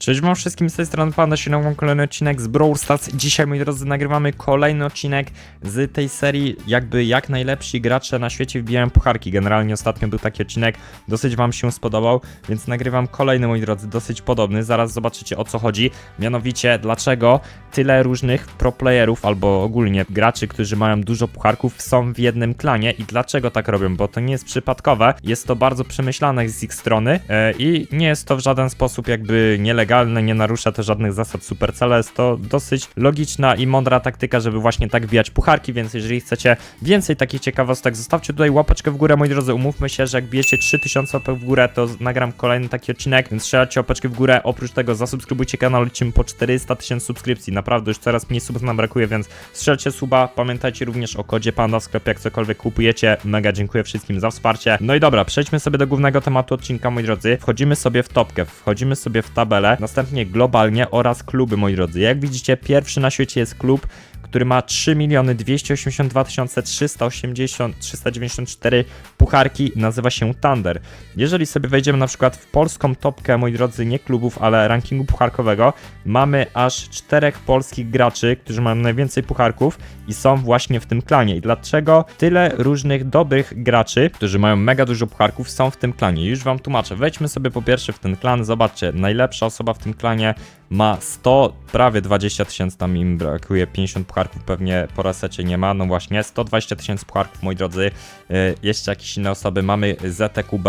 Cześć wam wszystkim, z tej strony Panda się kolejny odcinek z Brawl Stars. Dzisiaj, moi drodzy, nagrywamy kolejny odcinek z tej serii, jakby jak najlepsi gracze na świecie wbijają pucharki. Generalnie ostatnio był taki odcinek, dosyć wam się spodobał, więc nagrywam kolejny, moi drodzy, dosyć podobny. Zaraz zobaczycie o co chodzi. Mianowicie, dlaczego tyle różnych pro playerów, albo ogólnie graczy, którzy mają dużo pucharków, są w jednym klanie i dlaczego tak robią, bo to nie jest przypadkowe, jest to bardzo przemyślane z ich strony e, i nie jest to w żaden sposób jakby nielegalne, nie narusza to żadnych zasad Supercella, jest to dosyć logiczna i mądra taktyka, żeby właśnie tak wbijać pucharki, więc jeżeli chcecie więcej takich ciekawostek, zostawcie tutaj łapeczkę w górę, moi drodzy, umówmy się, że jak bijecie 3000 łapek w górę, to nagram kolejny taki odcinek, więc strzelajcie łapeczkę w górę, oprócz tego zasubskrybujcie kanał, lecimy po 400 tysięcy subskrypcji, naprawdę już coraz mniej subów nam brakuje, więc strzelcie suba, pamiętajcie również o kodzie PANDA w sklepie, jak cokolwiek kupujecie, mega dziękuję wszystkim za wsparcie. No i dobra, przejdźmy sobie do głównego tematu odcinka, moi drodzy, wchodzimy sobie w topkę, wchodzimy sobie w tabelę, następnie globalnie oraz kluby, moi drodzy. Jak widzicie, pierwszy na świecie jest klub, który ma 3 miliony 282 380 394 pucharki, nazywa się Thunder. Jeżeli sobie wejdziemy na przykład w polską topkę, moi drodzy, nie klubów, ale rankingu pucharkowego, mamy aż czterech polskich graczy, którzy mają najwięcej pucharków i są właśnie w tym klanie. I dlaczego tyle różnych dobrych graczy, którzy mają mega dużo pucharków, są w tym klanie? Już wam tłumaczę. Wejdźmy sobie po pierwsze w ten klan, zobaczcie, najlepsza osoba w tym klanie ma 100, prawie 20 tysięcy, tam im brakuje 50 pucharków, pewnie po resecie nie ma, no właśnie, 120 tysięcy pucharków, moi drodzy, Yy, jeszcze jakieś inne osoby, mamy ZTQB,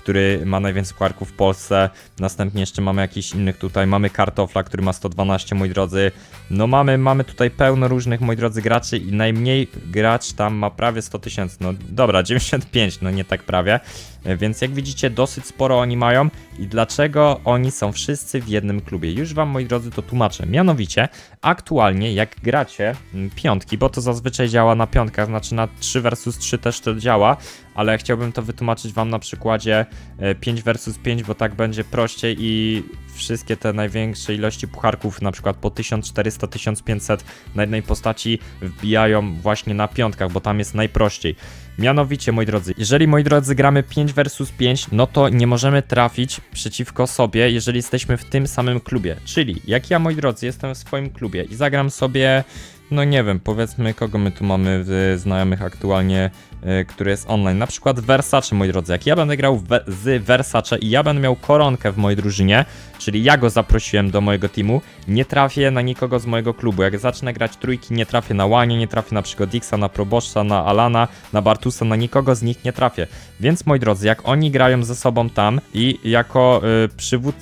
który ma najwięcej pucharków w Polsce, następnie jeszcze mamy jakichś innych tutaj, mamy Kartofla, który ma 112, moi drodzy, no mamy, mamy tutaj pełno różnych, moi drodzy, graczy i najmniej gracz tam ma prawie 100 tysięcy, no dobra, 95, no nie tak prawie, więc jak widzicie, dosyć sporo oni mają i dlaczego oni są wszyscy w jednym klubie. Już wam, moi drodzy, to tłumaczę. Mianowicie, aktualnie jak gracie mm, piątki, bo to zazwyczaj działa na piątkach, znaczy na 3 versus 3 też to działa, ale chciałbym to wytłumaczyć wam na przykładzie e, 5 versus 5, bo tak będzie prościej i wszystkie te największe ilości pucharków, na przykład po 1400, 1500 na jednej postaci wbijają właśnie na piątkach, bo tam jest najprościej. Mianowicie, moi drodzy, jeżeli moi drodzy gramy 5 versus 5, no to nie możemy trafić przeciwko sobie, jeżeli jesteśmy w tym samym klubie. Czyli, jak ja, moi drodzy, jestem w swoim klubie i zagram sobie, no nie wiem, powiedzmy, kogo my tu mamy w znajomych aktualnie, który jest online. Na przykład Versace, moi drodzy. Jak ja będę grał z Versace i ja będę miał koronkę w mojej drużynie, czyli ja go zaprosiłem do mojego teamu, nie trafię na nikogo z mojego klubu. Jak zacznę grać trójki, nie trafię na Łanie, nie trafię na przykład Dixa, na Proboszcza, na Alana, na Bartusa, na nikogo z nich nie trafię. Więc moi drodzy, jak oni grają ze sobą tam i jako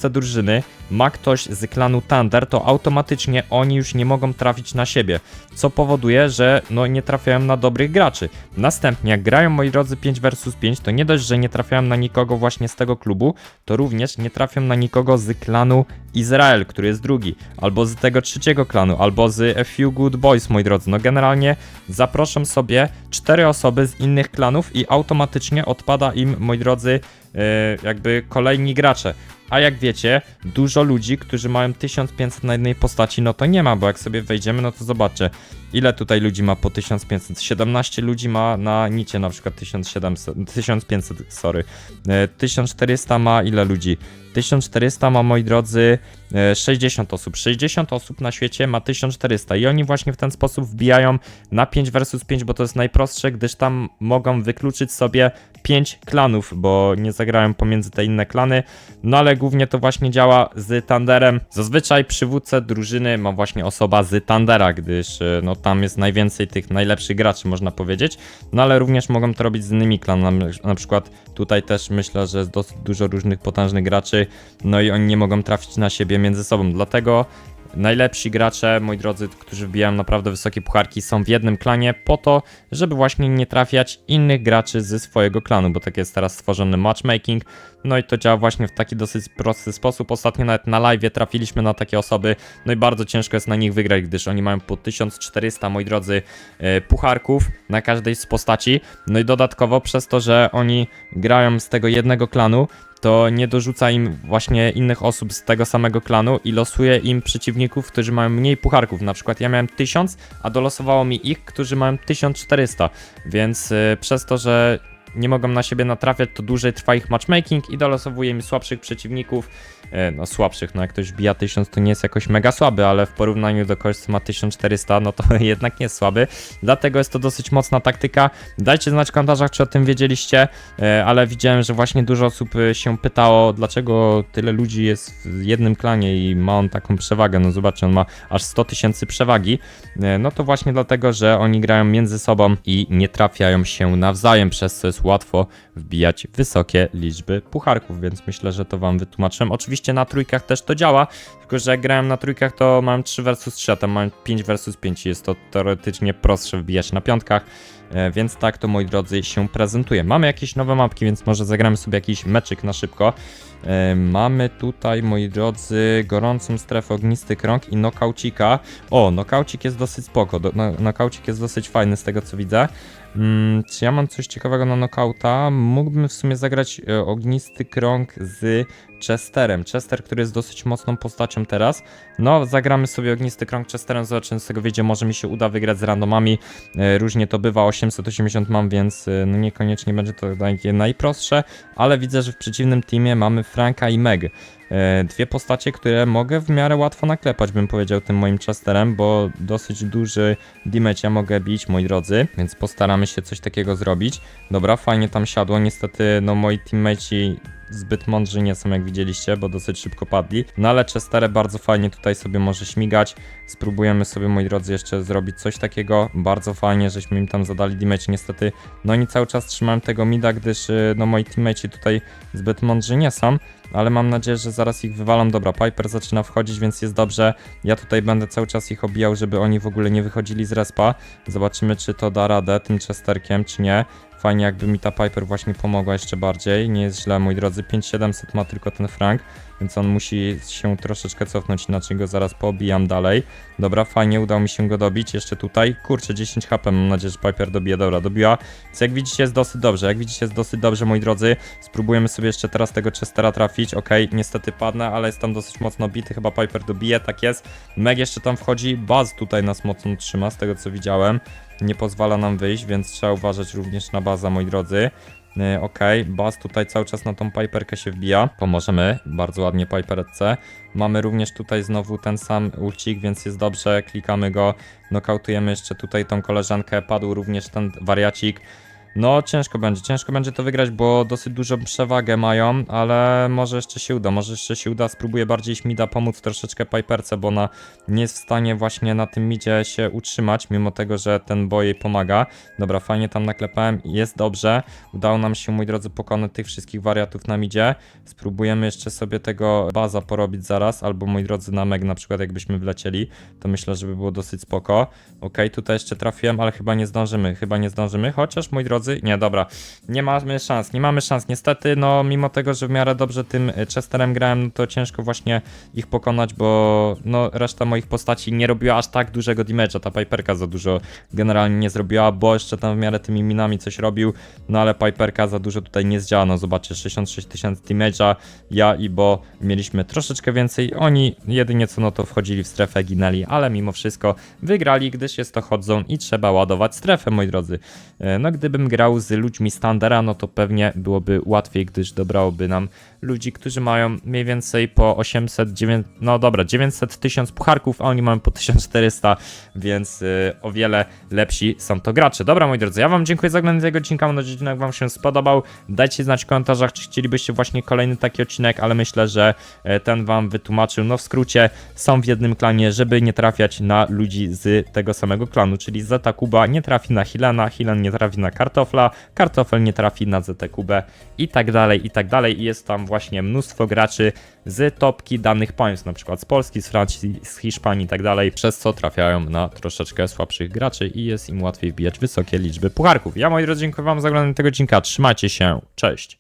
y, drużyny ma ktoś z klanu Thunder, to automatycznie oni już nie mogą trafić na siebie, co powoduje, że no nie trafiają na dobrych graczy. Następnie, jak grają moi drodzy 5 versus 5, to nie dość, że nie trafiają na nikogo właśnie z tego klubu, to również nie trafią na nikogo z klanu Izrael, który jest drugi, albo z tego trzeciego klanu, albo z A Few Good Boys, moi drodzy. No generalnie zaproszą sobie cztery osoby z innych klanów i automatycznie odpada im, moi drodzy, yy, jakby kolejni gracze. A jak wiecie, dużo ludzi, którzy mają 1500 na jednej postaci, no to nie ma, bo jak sobie wejdziemy, no to zobaczcie, ile tutaj ludzi ma po 1500. 17 ludzi ma na nicie na przykład 1700, 1500, sorry. E, 1400 ma ile ludzi? 1400 ma, moi drodzy, 60 osób. 60 osób na świecie ma 1400 i oni właśnie w ten sposób wbijają na 5 versus 5, bo to jest najprostsze, gdyż tam mogą wykluczyć sobie 5 klanów, bo nie zagrają pomiędzy te inne klany. No ale głównie to właśnie działa z Thunderem. Zazwyczaj przywódcę drużyny ma właśnie osoba z Thundera, gdyż e, no tam jest najwięcej tych najlepszych graczy, można powiedzieć. No ale również mogą to robić z innymi klanami. Na przykład tutaj też myślę, że jest dosyć dużo różnych potężnych graczy, no i oni nie mogą trafić na siebie między sobą. Dlatego Najlepsi gracze, moi drodzy, którzy wbijają naprawdę wysokie pucharki, są w jednym klanie po to, żeby właśnie nie trafiać innych graczy ze swojego klanu, bo tak jest teraz stworzony matchmaking. No i to działa właśnie w taki dosyć prosty sposób. Ostatnio nawet na live trafiliśmy na takie osoby, no i bardzo ciężko jest na nich wygrać, gdyż oni mają po 1400, moi drodzy, e, pucharków na każdej z postaci. No i dodatkowo przez to, że oni grają z tego jednego klanu, to nie dorzuca im właśnie innych osób z tego samego klanu i losuje im przeciwników, którzy mają mniej pucharków. Na przykład ja miałem 1000, a dolosowało mi ich, którzy mają 1400, więc y, przez to, że nie mogą na siebie natrafiać, to dłużej trwa ich matchmaking i dolosowuje mi słabszych przeciwników, e, no słabszych, no jak ktoś wbija 1000 to nie jest jakoś mega słaby, ale w porównaniu do kogoś, co ma 1400, no to jednak nie jest słaby, dlatego jest to dosyć mocna taktyka. Dajcie znać w komentarzach, czy o tym wiedzieliście, e, ale widziałem, że właśnie dużo osób e, się pytało, dlaczego tyle ludzi jest w jednym klanie i ma on taką przewagę, no zobaczcie, on ma aż 100 tysięcy przewagi, no to właśnie dlatego, że oni grają między sobą i nie trafiają się nawzajem, przez jest łatwo wbijać wysokie liczby pucharków, więc myślę, że to wam wytłumaczyłem. Oczywiście na trójkach też to działa, tylko że jak grałem na trójkach, to mam 3 versus 3, a tam mam 5 versus 5 i jest to teoretycznie prostsze wbijać na piątkach. E, Więc tak to moi drodzy się prezentuje. Mamy jakieś nowe mapki, więc może zagramy sobie jakiś meczyk na szybko. E, Mamy tutaj, moi drodzy, gorącą strefę, ognisty krąg i nokaucika. O, nokaucik jest dosyć spoko, do, no, nokaucik jest dosyć fajny z tego co widzę. Mm, czy ja mam coś ciekawego na nokauta? Mógłbym w sumie zagrać e, ognisty krąg z Chesterem. Chester, który jest dosyć mocną postacią teraz. No, zagramy sobie ognisty krąg Chesterem, zobaczymy z tego wyjdzie, może mi się uda wygrać z randomami. E, Różnie to bywa, 880 mam, więc e, no niekoniecznie będzie to takie najprostsze, ale widzę, że w przeciwnym teamie mamy Franka i Meg. E, Dwie postacie, które mogę w miarę łatwo naklepać, bym powiedział tym moim Chesterem, bo dosyć duży damage ja mogę bić, moi drodzy, więc postaramy się coś takiego zrobić. Dobra, fajnie tam siadło, niestety no moi teammateci zbyt mądrzy nie są jak widzieliście, bo dosyć szybko padli. No ale Chester bardzo fajnie tutaj sobie może śmigać. Spróbujemy sobie, moi drodzy, jeszcze zrobić coś takiego. Bardzo fajnie, żeśmy im tam zadali damage. Niestety, no oni cały czas trzymają tego mida, gdyż y, no moi teammateci tutaj zbyt mądrzy nie są. Ale mam nadzieję, że zaraz ich wywalam. Dobra, Piper zaczyna wchodzić, więc jest dobrze. Ja tutaj będę cały czas ich obijał, żeby oni w ogóle nie wychodzili z respa. Zobaczymy, czy to da radę tym Chesterkiem, czy nie. Fajnie jakby mi ta Piper właśnie pomogła jeszcze bardziej. Nie jest źle, moi drodzy. 5700 ma tylko ten Frank, więc on musi się troszeczkę cofnąć, inaczej go zaraz poobijam dalej. Dobra, fajnie, udało mi się go dobić. Jeszcze tutaj. Kurczę, 10 HP. Mam nadzieję, że Piper dobije. Dobra, dobiła. Więc jak widzicie jest dosyć dobrze. Jak widzicie jest dosyć dobrze, moi drodzy. Spróbujemy sobie jeszcze teraz tego Chestera trafić. Okej, niestety padnę, ale jest tam dosyć mocno bity. Chyba Piper dobije, tak jest. Meg jeszcze tam wchodzi. Baz tutaj nas mocno trzyma, z tego co widziałem. Nie pozwala nam wyjść, więc trzeba uważać również na baza, moi drodzy. Yy, Okej, Baz tutaj cały czas na tą Piperkę się wbija. Pomożemy, bardzo ładnie Piperetce. Mamy również tutaj znowu ten sam ulcik, więc jest dobrze, klikamy go, nokautujemy jeszcze tutaj tą koleżankę, padł również ten wariacik. No, ciężko będzie, ciężko będzie to wygrać, bo dosyć dużą przewagę mają, ale może jeszcze się uda, może jeszcze się uda. Spróbuję bardziej Śmida pomóc troszeczkę Piperce, bo ona nie jest w stanie właśnie na tym midzie się utrzymać, mimo tego, że ten boj jej pomaga. Dobra, fajnie tam naklepałem, jest dobrze. Udało nam się, moi drodzy, pokonać tych wszystkich wariatów na midzie. Spróbujemy jeszcze sobie tego baza porobić zaraz, albo moi drodzy na meg na przykład jakbyśmy wlecieli, to myślę, że by było dosyć spoko. Okej, tutaj jeszcze trafiłem, ale chyba nie zdążymy, chyba nie zdążymy, chociaż moi drodzy, nie, dobra, nie mamy szans, nie mamy szans, niestety, no mimo tego, że w miarę dobrze tym e, Chesterem grałem, no to ciężko właśnie ich pokonać, bo no reszta moich postaci nie robiła aż tak dużego damage'a, ta Piperka za dużo generalnie nie zrobiła, bo jeszcze tam w miarę tymi minami coś robił, no ale Piperka za dużo tutaj nie zdziała, no zobaczcie, 66 tysięcy damage'a, ja i Bo mieliśmy troszeczkę więcej, oni jedynie co no to wchodzili w strefę, ginęli, ale mimo wszystko wygrali, gdyż jest to chodzą i trzeba ładować strefę, moi drodzy. E, No gdybym grał z ludźmi standara, no to pewnie byłoby łatwiej, gdyż dobrałoby nam ludzi, którzy mają mniej więcej po 800, 9, no dobra, 900 tysiąc pucharków, a oni mają po 1400, więc y, o wiele lepsi są to gracze. Dobra, moi drodzy, ja wam dziękuję za oglądanie tego odcinka, mam nadzieję, że odcinek wam się spodobał. Dajcie znać w komentarzach, czy chcielibyście właśnie kolejny taki odcinek, ale myślę, że e, ten wam wytłumaczył. No w skrócie, są w jednym klanie, żeby nie trafiać na ludzi z tego samego klanu, czyli Zeta Kuba nie trafi na Hilana, Hilan nie trafi na Kartofla, Kartofel nie trafi na Zetę Kubę i tak dalej, i tak dalej. I jest tam właśnie mnóstwo graczy z topki danych państw, na przykład z Polski, z Francji, z Hiszpanii i tak dalej, przez co trafiają na troszeczkę słabszych graczy i jest im łatwiej wbijać wysokie liczby pucharków. Ja moi drodzy, dziękuję wam za oglądanie tego odcinka, trzymajcie się, cześć!